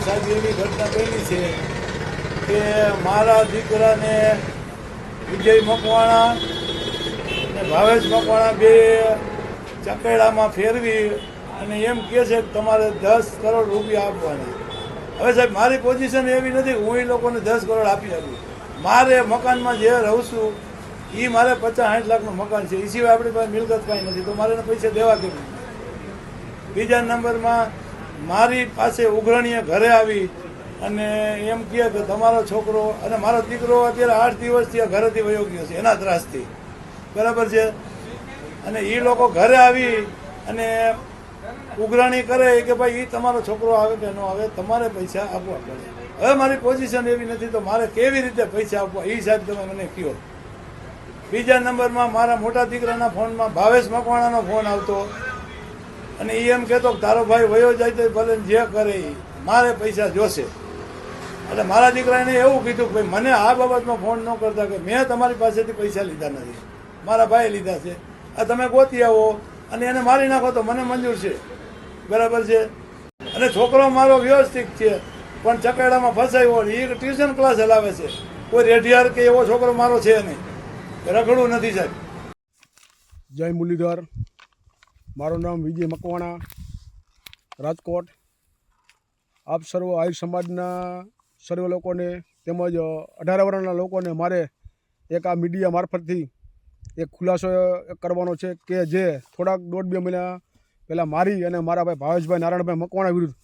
સાહેબ એવી ઘટના બની છે કે મારા દીકરાને વિજય મકવાણા અને ભાવેશ મકવાણા બે ચકેડામાં ફેરવી અને એમ કહે છે કે તમારે દસ કરોડ રૂપિયા આપવાના. હવે સાહેબ, મારી પોઝિશન એવી નથી હું એ લોકોને દસ કરોડ આપી આપું મારે મકાનમાં જે રહું છું એ મારે પચાસ સાઠ લાખનું મકાન છે. એ સિવાય આપણી પાસે મિલકત કાંઈ નથી. તો મારે પૈસા દેવા કેમ? બીજા નંબરમાં મારી પાસે ઉઘરણીએ ઘરે આવી અને એમ કહે કે તમારો છોકરો અને મારો દીકરો અત્યારે આઠ દિવસથી ઘરેથી વયો ગયો છે, એના ત્રાસથી. બરાબર છે? અને એ લોકો ઘરે આવી અને ઉઘરાણી કરે કે ભાઈ એ તમારો છોકરો આવે કે ન આવે, તમારે પૈસા આપવા પડે. હવે મારી પોઝિશન એવી નથી તો મારે કેવી રીતે પૈસા આપવા? એ સાહેબ તમે મને કહો. બીજા નંબરમાં મારા મોટા દીકરાના ફોનમાં ભાવેશ મકવાણાનો ફોન આવતો. અને એ એમ કહેતો તારો ભાઈ વયો જાય તો ભલે જે કરે એ મારે પૈસા જોશે. એટલે મારા દીકરાને એવું કીધું કે ભાઈ, મને આ બાબતમાં ફોન ન કરતા કે મેં તમારી પાસેથી પૈસા લીધા નથી. મારા ભાઈએ લીધા છે. આ તમે ગોતી આવો અને એને મારી નાખો તો મને મંજૂર છે. બરાબર છે? અને છોકરો મારો વ્યવસ્થિત છે, પણ ચકેડામાં ફસાયો એ ટ્યુશન ક્લાસ હલાવે છે. કોઈ રેઢિયાર કે એવો છોકરો મારો છે નહીં. રખડું નથી સાહેબ. જય મુરલીધર. મારું નામ વિજય મકવાણા, રાજકોટ. આપ સર્વ આયુ સમાજના સર્વ લોકોને તેમજ અઢાર વર્ષના લોકોને મારે એક આ મીડિયા મારફતથી એક ખુલાસો કરવાનો છે કે જે થોડાક દોઢ બે મહિના પહેલાં મારી અને મારા ભાઈ ભાવેશભાઈ નારાયણભાઈ મકવાણા વિરુદ્ધ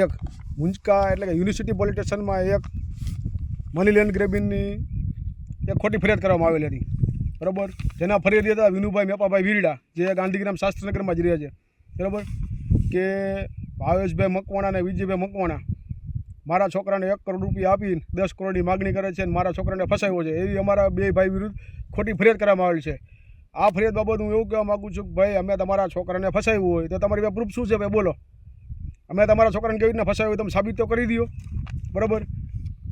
એક મુંજકા એટલે કે યુનિવર્સિટી પોલીસ સ્ટેશનમાં એક મની લેન્ડ ગ્રેબિનની એક ખોટી ફરિયાદ કરવામાં આવેલી હતી. બરાબર? જેના ફરિયાદી હતા વિનુભાઈ મેપાભાઈ વીરડા, જે ગાંધીગ્રામ શાસ્ત્રનગરમાં જ રહ્યા છે. બરાબર? કે ભાવેશભાઈ મકવાણા અને વિજયભાઈ મકવાણા, મારા છોકરાને એક કરોડ રૂપિયા આપીને દસ કરોડની માગણી કરે છે અને મારા છોકરાને ફસાયો છે. એવી અમારા બે ભાઈ વિરુદ્ધ ખોટી ફરિયાદ કરવામાં આવેલી છે. આ ફરિયાદ બાબત હું એવું કહેવા માગું છું કે ભાઈ, અમે તમારા છોકરાને ફસાવ્યું હોય તો તમારી પાસે પ્રૂફ શું છે? ભાઈ, બોલો. અમે તમારા છોકરાને કેવી રીતના ફસાવ્યું તમે સાબિત તો કરી દો બરાબર?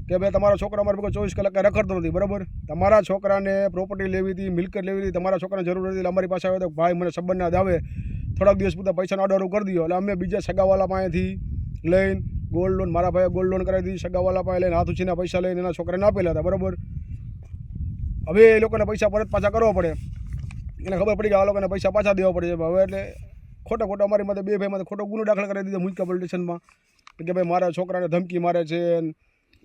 કે ભાઈ, તમારા છોકરા અમારે ચોવીસ કલાક રખડતો નથી, બરાબર? તમારા છોકરાને પ્રોપર્ટી લેવી હતી મિલકત લેવી હતી, તમારા છોકરાને જરૂર હતી અમારી પાસે આવે તો, ભાઈ, મને સંબંધના દાવે થોડાક દિવસ પૂરતા પૈસાનો ઓર્ડર કરી દો એટલે અમે બીજા સગાવાલા પાસેથી લઈને ગોલ્ડ લોન મારા ભાઈએ ગોલ્ડ લોન કરાવી દીધી, સગાવાલા પાસે લઈને હાથ ઉછીના પૈસા લઈને એના છોકરાને આપેલા હતા, બરાબર? હવે એ લોકોને પૈસા પરત પાછા કરવા પડે. એને ખબર પડી કે આ લોકોને પૈસા પાછા દેવા પડે હવે એટલે ખોટો ખોટા અમારી માટે બે ભાઈ માટે ખોટો ગુનો દાખલ કરી દીધો મુજકા પોલીસ સ્ટેશનમાં કે ભાઈ, મારા છોકરાને ધમકી મારે છે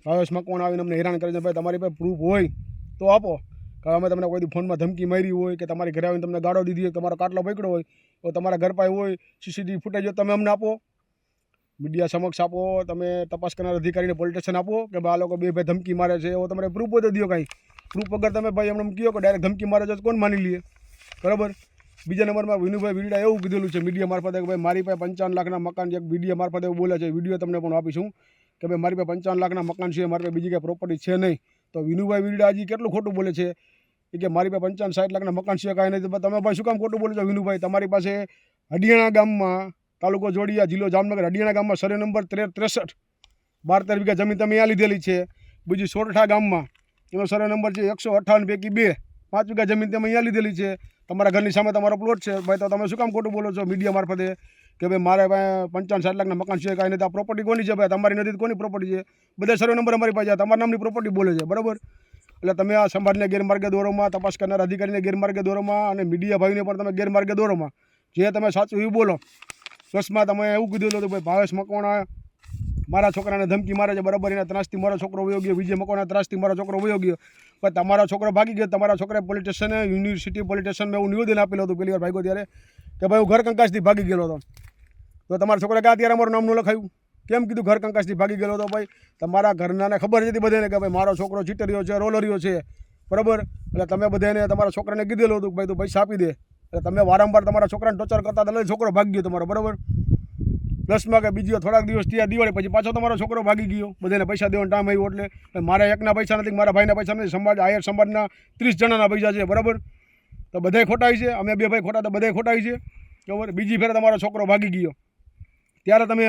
ભાવેશ મકવાણ આવીને અમને હેરાન કરે છે ભાઈ, તમારી પાસે પ્રૂફ હોય તો આપો. કે અમે તમને કોઈ ફોનમાં ધમકી મારી હોય કે તમારી ઘરે આવીને તમને ગાળો દીધી હોય, તમારો કાટલો પકડ્યો હોય, તો તમારા ઘર પાસે હોય સીસીટીવી ફૂટેજ તમે અમને આપો. મીડિયા સમક્ષ આપો, તમે તપાસ કરનાર અધિકારીને પોલીસ આપો કે, ભાઈ, આ લોકો બે ભાઈ ધમકી મારે છે, એવો તમારે પ્રૂફ હોય તો કાંઈ. પ્રૂફ વગર તમે ભાઈ એમને કહો કે ડાયરેક્ટ ધમકી મારે છે કોણ માની લઈએ બરાબર? બીજા નંબરમાં વિનુભાઈ વિરડા એવું કીધેલું છે, મીડિયા મારફતે કે, ભાઈ, મારી પાસે પંચાવન લાખના મકાન એક મીડિયા મારફતે એવું બોલે છે વીડિયો તમને પણ આપીશું કે ભાઈ મારી પાસે પંચાવન લાખના મકાન છે, મારી પાસે બીજી કંઈ પ્રોપર્ટી છે નહીં. તો વિનુભાઈ વિરડાજી કેટલું ખોટું બોલે છે? કે મારી પાસે પંચાવન સાઠ લાખના મકાન છે, કાંઈ નહીં. તમે ભાઈ શું કામ ખોટું બોલો છો વિનુભાઈ? તમારી પાસે હડિયાણા ગામમાં તાલુકો જોડિયા જિલ્લો જામનગર, હડિયાણા ગામમાં સરે નંબર ત્રેર ત્રેસઠ, બાર તેર વીઘા જમીન તમે અહીંયા લીધેલી છે. બીજી સોરઠા ગામમાં એનો સરે નંબર છે એકસો અઠ્ઠાવન પૈકી બે, પાંચ વીઘા જમીન તમે અહીંયા લીધેલી છે. તમારા ઘરની સામે તમારો પ્લોટ છે. ભાઈ, તો તમે શું કામ ખોટું બોલો છો? મીડિયા મારફતે કે ભાઈ મારે પાસે પંચાવન સાત લાખના મકાન છે કાંઈ નથી. આ પ્રોપર્ટી કોની છે ભાઈ? તમારી નથી કોની પ્રોપર્ટી છે? બધા સર્વે નંબર અમારી પાસે. તમારા નામની પ્રોપર્ટી બોલે છે. બરાબર? એટલે તમે આ સંભાળને ગેરમાર્ગે દોરોમાં, તપાસ કરનાર અધિકારીને ગેરમાર્ગે દોરોમાં અને મીડિયા ભાઈને પણ તમે ગેરમાર્ગે દોરોમાં. જે તમે સાચું એવું બોલો. પ્લસમાં તમે એવું કીધું હતું ભાઈ ભાવેશ મકવાણા મારા છોકરાને ધમકી મારે છે. બરાબર? એના ત્રાસથી મારો છોકરો વયો ગયો. વિજય મકવાણા ત્રાસથી મારો છોકરો વયો ગયો. પણ તમારો છોકરો ભાગી ગયો. તમારા છોકરાએ પોલીસ સ્ટેશને યુનિવર્સિટી પોલીસ સ્ટેશનમાં એવું નિવેદન આપેલું હતું પહેલી વાર ભાગ્યો ત્યારે કે ભાઈ હું ઘર કંકાસથી ભાગી ગયેલો હતો. તો તમારા છોકરા ક્યાં ત્યારે મારું નામનું લખાયું? કેમ કીધું ઘર કંકાસથી ભાગી ગયેલો હતો ભાઈ? તમારા ઘરનાને ખબર હતી બધાને કે ભાઈ મારો છોકરો ચીટરીઓ છે રોલરીઓ છે. બરાબર? એટલે તમે બધાને તમારા છોકરાને કીધેલું હતું કે ભાઈ તું પૈસા આપી દે. એટલે તમે વારંવાર તમારા છોકરાને ટોર્ચર કરતા એટલે છોકરો ભાગી ગયો તમારો, બરાબર? પ્લસમાં કે બીજી થોડાક દિવસ ત્યાં દિવાળી પછી પાછો તમારો છોકરો ભાગી ગયો. બધાને પૈસા દેવાનો ટાઈમ આવ્યો એટલે. મારા એકના પૈસા નથી, મારા ભાઈના પૈસા નથી. સમાજ, આયર સમાજના ત્રીસ જણાના પૈસા છે, બરાબર? તો બધાય ખોટાઈ છે. અમે બે ભાઈ ખોટા, તો બધાય ખોટાય છે. બરાબર? બીજી ફેર તમારો છોકરો ભાગી ગયો. ત્યારે તમે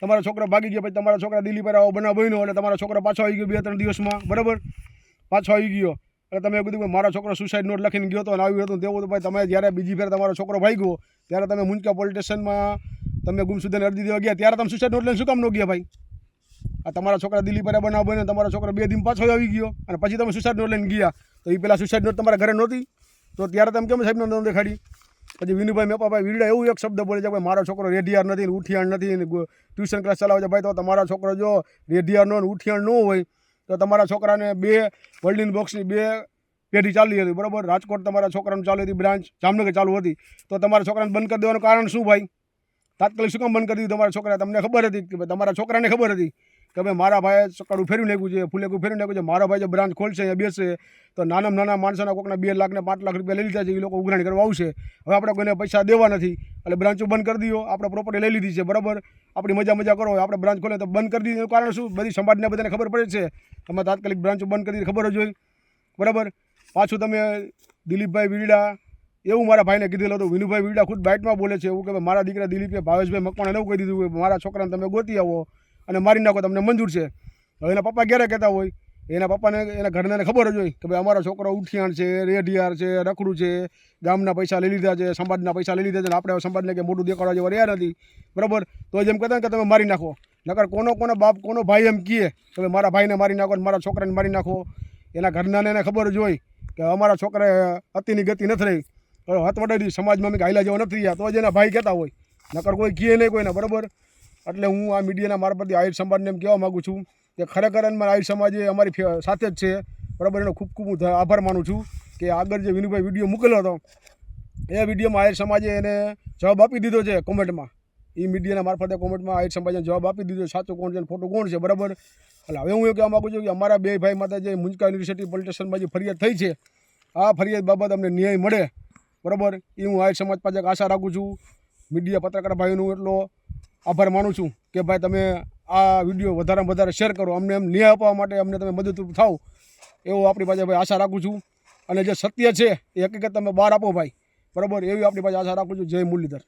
તમારો છોકરો ભાગી ગયો, પછી તમારા છોકરા દિલ્હી પર આવો, બનાવ બન્યો એટલે તમારો છોકરો પાછો આવી ગયો બે, ત્રણ દિવસમાં. બરાબર? પાછો આવી ગયો. એટલે તમે કીધું કે મારો છોકરો સુસાઇડ નોટ લખીને ગયો હતો અને આવ્યું હતું તેવું તો ભાઈ, તમે જ્યારે બીજી ફેર તમારો છોકરો ભાઈ ગયો ત્યારે તમે મુંજકા પોલીસ સ્ટેશનમાં તમે ગુમસુદાને અરજી દેવા ગયા. ત્યારે તમે સુસાઇડ નોટ લઈને શું કામ ન ગયા ભાઈ? આ તમારા છોકરા દિલ્હી પર બનાવ બને તમારા છોકરા બે દિન પાછો આવી ગયો અને પછી તમે સુસાઇડ નોટ લઈને ગયા. તો એ પહેલાં સુસાઇડ નોટ તમારા ઘરે નહોતી? તો ત્યારે તમે કેમ સાહેબને નોંધ દેખાડી? પછી વિનુભાઈ મેપાભાઈ વીરડા એવું એક શબ્દ બોલે છે કે મારો છોકરો રેડિયાર નથી ઉઠિયાણ નથી ટ્યુશન ક્લાસ ચલાવે છે. ભાઈ, તો તમારો છોકરો જો રેડિયાર નો ઉઠિયાણ ન હોય, તો તમારા છોકરાને બે વર્લ્ડિન બોક્સની બે પેઢી ચાલી હતી, બરાબર? રાજકોટ તમારા છોકરાનું ચાલુ હતી, બ્રાન્ચ જામનગર ચાલુ હતી. તો તમારા છોકરાને બંધ કરી દેવાનું કારણ શું ભાઈ? તાત્કાલિક શું કામ બંધ કરી દીધું તમારા છોકરા તમને ખબર હતી કે ભાઈ, તમારા છોકરાને ખબર હતી. ભાઈ મારા ભાઈ ચકડું ફેરવી નાખ્યું છે, ફૂલેકું ફેરવી નાખ્યું છે, મારા ભાઈ જે બ્રાન્ચ ખોલશે, અહીંયા બેસે, તો નાના નાના માણસોના કોકના બે લાખને પાંચ લાખ રૂપિયા લઈ લીધા છે, એ લોકો ઉઘરાણી કરવા આવશે. હવે આપણે કોઈને પૈસા દેવા નથી, એટલે બ્રાન્ચો બંધ કરી દો, આપણે પ્રોપર્ટી લઈ લીધી છે, બરાબર? આપણી મજા મજા કરો આપણે બ્રાન્ચ ખોલે તો બંધ કરી દીધું કારણ શું? બધી સમાજને બધાને ખબર પડે છે. તમે તાત્કાલિક બ્રાન્ચો બંધ કરી ખબર જ હોય. બરાબર? પાછું તમે દિલીપભાઈ વીરડા, એવું મારા ભાઈને કીધેલું હતું, વિનુભાઈ વીરડા ખુદ બાઇટમાં બોલે છે, એવું કે મારા દીકરા દિલીપે ભાવેશભાઈ મકવાણે એવું કહી દીધું કે, મારા છોકરાને તમે ગોતી આવો. અને મારી નાખો, તમને મંજૂર છે. હવે એના પપ્પા ક્યારે કહેતા હોય, એના પપ્પાને, એના ઘરનાને ખબર જ હોય કે ભાઈ અમારો છોકરો ઉઠિયાણ છે રેડિયાર છે, રખડું છે, ગામના પૈસા લઈ લીધા છે સમાજના પૈસા લઈ લીધા છે અને આપણે સમાજને કે મોટું દેખાડવા જેવા રહ્યા નથી. બરાબર? તો જેમ કહેતા કે તમે મારી નાખો. નકર કોનો કોનો બાપ, કોનો ભાઈ એમ કહે ભાઈ મારા ભાઈને મારી નાખો મારા છોકરાને મારી નાખો. એના ઘરનાને એને ખબર જ હોય કે અમારા છોકરાએ અતિની ગતિ નથી રહી. હાથ વડાડી સમાજમાં અમે હાઈલા જેવા નથી રહ્યા. તો જ એના ભાઈ કહેતા હોય. નકર કોઈ કહે નહીં કોઈને. બરાબર? એટલે હું આ મીડિયાના મારફતે આહિર સમાજને એમ કહેવા માગું છું કે ખરેખર આહિર સમાજ એ અમારી સાથે જ છે. બરાબર, એનો ખૂબ ખૂબ હું આભાર માનું છું કે આગળ જે વિનુભાઈ વીડિયો મૂકેલો હતો, એ વિડીયોમાં આહિર સમાજે એને જવાબ આપી દીધો છે કોમેન્ટમાં. એ મીડિયાના મારફતે કોમેન્ટમાં આહિર સમાજને જવાબ આપી દીધો સાચો કોણ છે ફોટો કોણ છે, બરાબર? એટલે હવે હું એ કહેવા માગું છું કે અમારા બે ભાઈ માતા જે મુંજકા યુનિવર્સિટી પોલીસ સ્ટેશનમાં જે ફરિયાદ થઈ છે, આ ફરિયાદ બાબત અમને ન્યાય મળે. બરાબર? એ હું આહિર સમાજ પાસે આશા રાખું છું. મીડિયા પત્રકાર ભાઈનું એટલો આભાર માનું છું કે ભાઈ તમે આ વીડિયો વધારેમાં વધારે શેર કરો. અમને એમ ન્યાય આપવા માટે અમને તમે મદદરૂપ થાવ એવો આપણી પાસે ભાઈ આશા રાખું છું. અને જે સત્ય છે એ હકીકત તમે બહાર આપો ભાઈ. બરાબર? એવી આપણી પાસે આશા રાખું છું. જય મુરલીધર.